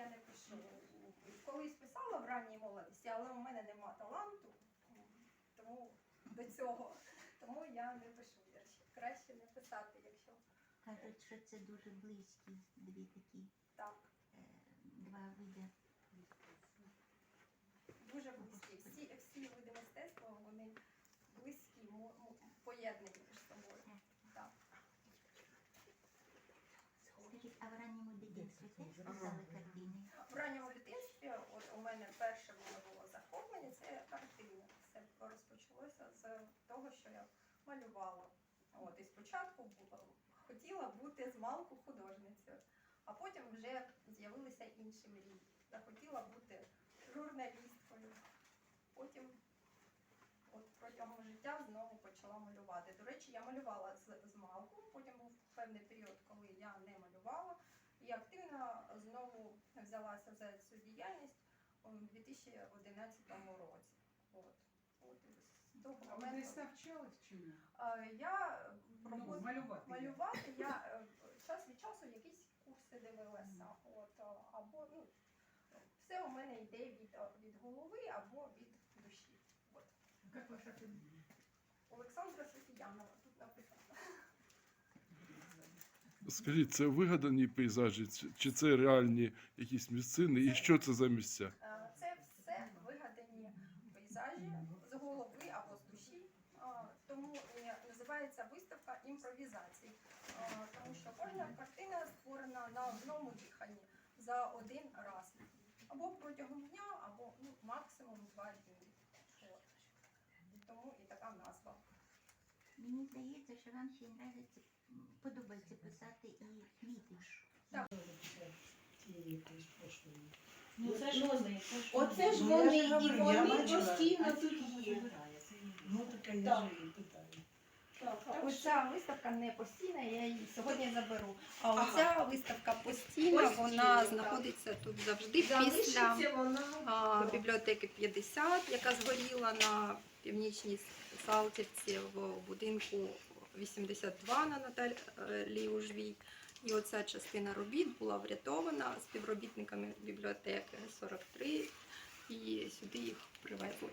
я не пишу. Колись писала в ранній молодості, але у мене нема таланту, тому до цього. Тому я не пишу вірші. Краще не писати, якщо Кажуть, що це дуже близькі дві такі так. е, два види. Дуже близькі. Всі, всі види мистецтва вони близькі, поєднані між собою. Так. Скажіть, а в ранньому В ранньому дитинстві у мене перше було захоплення це картини. Це розпочалося з того, що я малювала. От і спочатку було, хотіла бути з малку художницею, а потім вже з'явилися інші мрії. Захотіла бути журналісткою. Потім от протягом життя знову почала малювати. До речі, я малювала з, з малку, потім був певний період, коли я не малювала. І активно знову взялася за цю діяльність у 2011 році. От. От А ви десь навчались чи ні? Е, я Ну, малювати. малювати. Я е, час від часу якісь курси дивилася. От, е, або ну, все у мене йде від, від голови або від душі. От. Як ваша фамілія? Олександра Софіянова тут написано. Скажіть, це вигадані пейзажі, чи- це реальні якісь місцини, і що це за місця? Е, Це все вигадані пейзажі з голови або з душі. Тому називається виставка імпровізацій, тому що кожна картина створена на одному диханні за один раз. Або протягом дня, або ну, максимум два дні. Тому і така назва. Мені здається, що вам ще подобається писати і квіти. Ну це ж вони. Оце ж вони. Ну, і вони постійно тут є. Ну така я Так. ж її питаю. Так, так що- Оця виставка не постійна, я її сьогодні заберу. А Ага. оця виставка постійна, Постійна, вона так. знаходиться тут завжди після. Залишиться вона. а, бібліотеки 50, яка згоріла на північній Салтівці в будинку 82 на Наталі Ужвій. І оця частина робіт була врятована співробітниками бібліотеки 43, і сюди їх привезли.